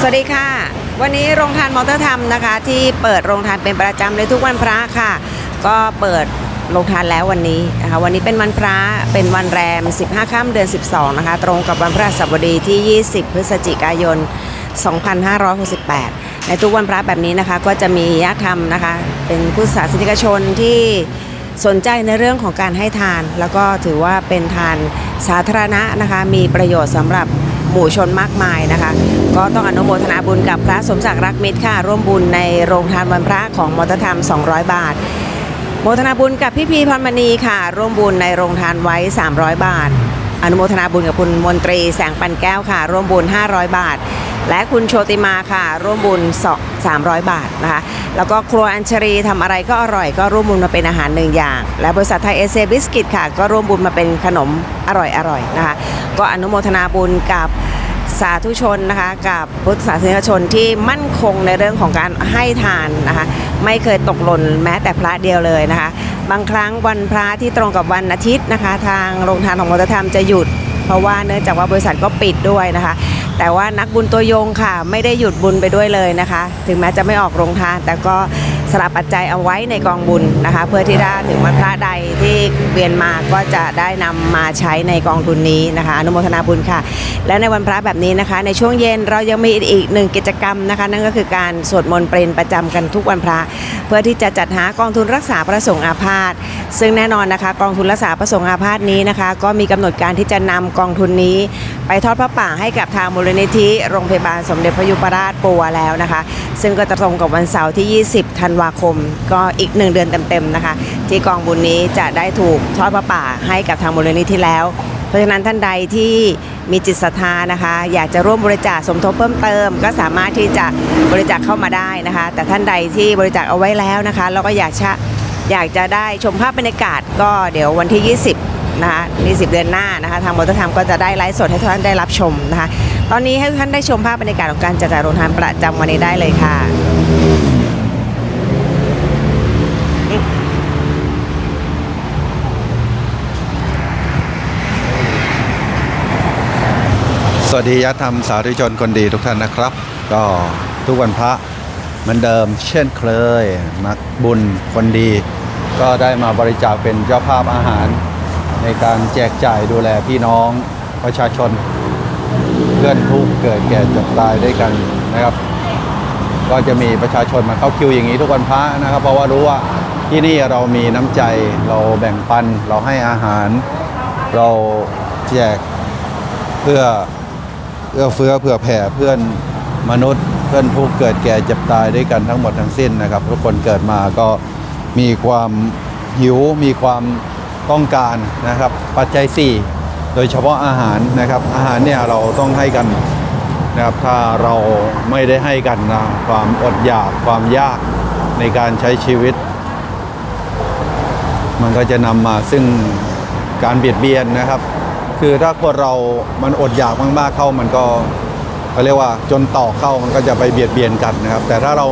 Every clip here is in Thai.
สวัสดีค่ะ วันนี้โรงทานมอเตอร์ธรรมนะคะ ที่เปิดโรงทานเป็นประจำในทุกวันพระค่ะ ก็เปิดโรงทานแล้ววันนี้นะคะวันนี้เป็นวันพระเป็นวันแรม 15ค่ำเดือน 12 นะคะ ตรงกับวันพระศัสบดีที่ 20 พฤศจิกายน 2568 ในทุกวันพระแบบนี้นะคะก็จะมีญาติธรรมนะคะ เป็นผู้ศาสนิกชนที่ สนใจในเรื่องของการให้ทาน แล้วก็ถือว่าเป็นทานสาธารณะนะคะ มีประโยชน์สำหรับหมู่ชนมากมายนะคะ ก็ต้องอนุโมทนาบุญกับพระสมศักดิ์รักมิตรค่ะ ร่วมบุญในโรงทานวันพระของมอเตอร์ธรรม 200 บาท โมทนาบุญกับพี่พีพรมณีค่ะ ร่วมบุญในโรงทานไว้ 300 บาท อนุโมทนาบุญกับคุณมนตรีแสงปันแก้วค่ะ ร่วมบุญ 500 บาท และคุณโชติมาค่ะ ร่วมบุญ300 บาทนะคะ แล้วก็ครัวอัญชรีทำอะไรก็อร่อยก็ร่วมบุญมาเป็นอาหารหนึ่งอย่าง และบริษัทไทยเอเซบิสกิตค่ะ ก็ร่วมบุญมาเป็นขนมอร่อยๆนะคะ ก็อนุโมทนาบุญกับสาธุชนนะคะกับพุทธศาสนิกชนที่มั่นคงในเรื่องของการให้ทานนะคะ ไม่เคยตกหล่นแม้แต่พระเดียวเลยนะคะ บางครั้งวันพระที่ตรงกับวันอาทิตย์นะคะ ทางโรงทานของมรธรรมจะหยุด เพราะว่าเนื่องจากว่าบริษัทก็ปิดด้วยนะคะ แต่ว่านักบุญตัวยงค่ะ ไม่ได้หยุดบุญไปด้วยเลยนะคะ ถึงแม้จะไม่ออกโรงทาน แต่ก็ สลับปัจจัยเอาไว้ในกองบุญนะคะ เพื่อที่ได้ถึงวันพระใดที่เวียนมาก็จะได้นำมาใช้ในกองทุนนี้นะคะอนุโมทนาบุญค่ะ และในวันพระแบบนี้นะคะ ในช่วงเย็นเรายังมีอีกหนึ่งกิจกรรมนะคะ นั่นก็คือการสวดมนต์เปรนประจำกันทุกวันพระ เพื่อที่จะจัดหากองทุนรักษาพระสงฆ์อาพาธซึ่งแน่นอนนะคะ กองทุนรักษาพระสงฆ์อาพาธนี้นะคะ ก็มีกำหนดการที่จะนำกองทุนนี้ ไปทอดพระป่าให้กับทางมูลนิธิโรงพยาบาลสมเด็จพระยุพราชปัวแล้วนะคะ ซึ่งก็จะตรงกับวันเสาร์ที่ 20 ธันวาคม ก็อีกหนึ่งเดือนเต็มๆนะคะ ที่กองบุญนี้จะได้ถูกทอดพระป่าให้กับทางมูลนิธิแล้ว เพราะฉะนั้นท่านใดที่มีจิตศรัทธานะคะ อยากจะร่วมบริจาคสมทบเพิ่มเติม ก็สามารถที่จะบริจาคเข้ามาได้นะคะ แต่ท่านใดที่บริจาคเอาไว้แล้วนะคะแล้วก็อยากจะอยากจะได้ชมภาพบรรยากาศก็เดี๋ยววันที่ 20 นะคะ20 เดือนหน้านะคะทางมอเตอร์ธรรมก็จะได้ไลฟ์สดให้ท่านได้รับชมนะคะ ตอนนี้ให้ท่านได้ชมภาพบรรยากาศของการจัดจ่ายโรงทานประจำวันนี้ได้เลยค่ะ วัสดีญาธรรมสาธุชนคนดีทุกท่านนะครับ ก็ทุกวันพระเหมือนเดิม เช่นเคยนักบุญคนดี ก็ได้มาบริจาคเป็นเจ้าภาพอาหาร ในการแจกจ่ายดูแลพี่น้องประชาชน เพื่อนทุกเกิดแก่เจ็บตายด้วยกันนะครับ ก็จะมีประชาชนมาเข้าคิวอย่างนี้ทุกวันพระนะครับ เพราะว่ารู้ว่าที่นี่เรามีน้ำใจเราแบ่งปันเราให้อาหาร เราแจกเพื่อ อื้อเฟื้อเผื่อแผ่เพื่อนมนุษย์ เพื่อนทุกข์เกิดแก่เจ็บตายด้วยกันทั้งหมดทั้งสิ้นนะครับ ทุกคนเกิดมาก็มีความหิวมีความต้องการนะครับ ปัจจัย 4 โดยเฉพาะอาหารนะครับ อาหารเนี่ยเราต้องให้กันนะครับถ้าเราไม่ได้ให้กันนะความอดอยากความยากในการใช้ชีวิต มันก็จะนำมาซึ่งการเบียดเบียนนะครับ คือถ้าคนเรามันอดอยากมากๆเข้ามันก็เขาเรียกว่าจนต่อเข้ามันก็จะไปเบียดเบียนกันนะครับ แต่ถ้าเรา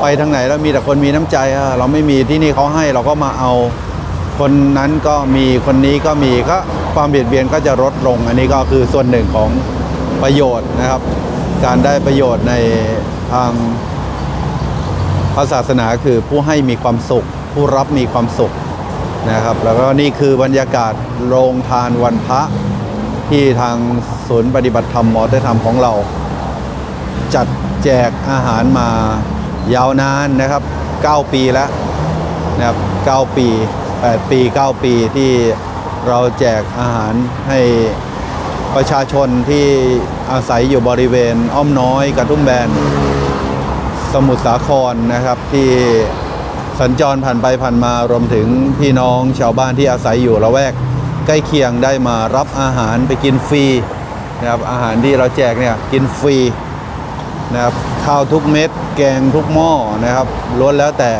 ไปทางไหนแล้วมีแต่คนมีน้ำใจเราไม่มีที่นี่เขาให้เราก็มาเอาคนนั้นก็มีคนนี้ก็มีก็ความเบียดเบียนก็จะลดลง อันนี้ก็คือส่วนหนึ่งของประโยชน์นะครับ การได้ประโยชน์ในทางพระศาสนาคือผู้ให้มีความสุข ผู้รับมีความสุข นะครับ แล้วก็นี่คือบรรยากาศโรงทานวันพระที่ทางศูนย์ปฏิบัติธรรมมอเตอร์ธรรมของเรา จัดแจกอาหารมายาวนานนะครับ 9 ปีแล้วนะครับ 9 ปี 8 ปี 9 ปีที่เราแจกอาหารให้ประชาชนที่อาศัยอยู่บริเวณอ้อมน้อยกระทุ่มแบน สมุทรสาครนะครับที่ สัญจรผ่านไปผ่านมารวมถึงพี่น้องชาวบ้านที่อาศัยอยู่ละแวก ใกล้เคียงได้มารับอาหารไปกินฟรีนะครับอาหารที่เราแจกเนี่ยกินฟรีนะครับข้าวทุกเม็ดแกงทุกหม้อนะครับล้วนแล้วแต่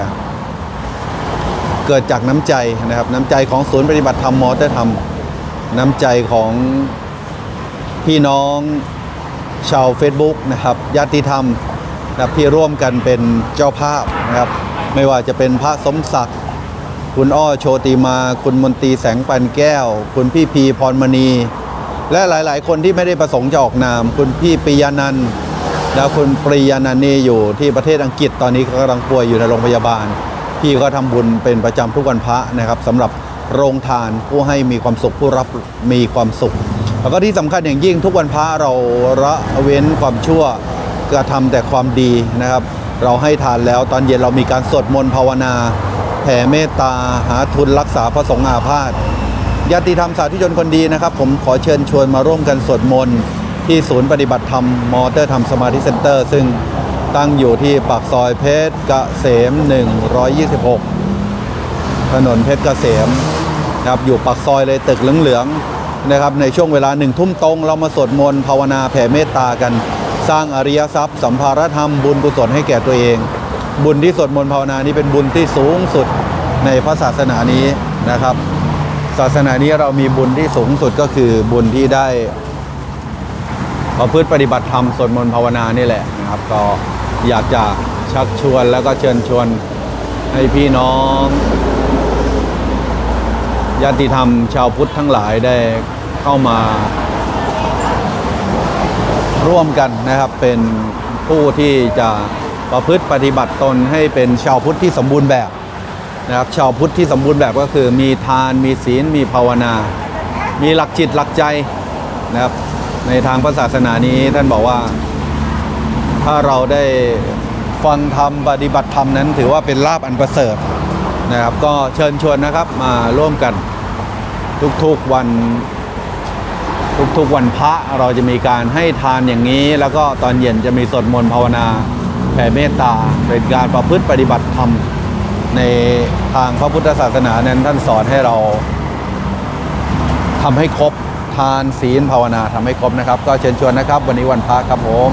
เกิดจากน้ำใจนะครับน้ำใจของศูนย์ปฏิบัติธรรมมอเตอร์ธรรม น้ำใจของพี่น้องชาว Facebook นะครับญาติธรรม นะครับที่ร่วมกันเป็นเจ้าภาพนะครับ ไม่ว่าจะเป็นพระสมศักดิ์คุณอ้อโชติมา คุณมนตรีแสงปันแก้ว คุณพี่พีพรมณี และหลายๆ คนที่ไม่ได้ประสงค์จะออกนาม คุณพี่ปิยานันท์แล้วคุณปริยานันนี่อยู่ที่ประเทศอังกฤษตอนนี้ก็กำลังป่วยอยู่ในโรงพยาบาล พี่ก็ทำบุญเป็นประจำทุกวันพระนะครับสำหรับโรงทานผู้ให้มีความสุขผู้รับมีความสุข แล้วก็ที่สำคัญอย่างยิ่งทุกวันพระเราละเว้นความชั่ว กระทำแต่ความดีนะครับ เราให้ทานแล้วตอนเย็นเรามีการสวดมนต์ภาวนา แผ่เมตตาหาทุนรักษาพระสงฆ์อาพาธญาติธรรมสาธุชนคนดีนะครับ ผมขอเชิญชวนมาร่วมกันสวดมนต์ที่ศูนย์ปฏิบัติธรรมมอเตอร์ธรรมสมาธิเซ็นเตอร์ ซึ่งตั้งอยู่ที่ปากซอยเพชรเกษม 126 ถนนเพชรเกษมนะครับอยู่ปากซอยเลยตึกเหลืองๆนะครับในช่วงเวลาหนึ่งทุ่มตรง เรามาสวดมนต์ภาวนาแผ่เมตตากัน สร้างอริยทรัพย์สัมภารธรรมบุญกุศลให้แก่ตัวเอง บุญที่สวดมนต์ภาวนานี้เป็นบุญที่สูงสุดในพระศาสนานี้นะครับ ศาสนานี้เรามีบุญที่สูงสุดก็คือบุญที่ได้ประพฤติปฏิบัติธรรมสวดมนต์ภาวนานี่แหละนะครับ ก็อยากจะชักชวนแล้วก็เชิญชวนให้พี่น้องญาติธรรมชาวพุทธทั้งหลายได้เข้ามา ร่วมกันนะครับเป็นผู้ที่จะประพฤติปฏิบัติตนให้เป็นชาวพุทธที่สมบูรณ์แบบนะครับชาวพุทธที่สมบูรณ์แบบก็คือ มีทานมีศีล มีภาวนา มีหลักจิตหลักใจนะครับในทางพระศาสนานี้ท่านบอกว่า ถ้าเราได้ฟังธรรมปฏิบัติธรรมนั้น ถือว่าเป็นลาบอันประเสริฐนะครับ ก็เชิญชวนนะครับมาร่วมกันทุกๆวัน ทุกๆวันพระเราจะมีการให้ทานอย่างนี้ แล้วก็ตอนเย็นจะมีสวดมนต์ภาวนาแผ่เมตตาเป็นการประพฤติปฏิบัติธรรมในทางพระพุทธศาสนานั้นท่านสอนให้เราทำให้ครบทานศีลภาวนาทำให้ครบนะครับ ก็เชิญชวนนะครับ วันนี้วันพระครับผม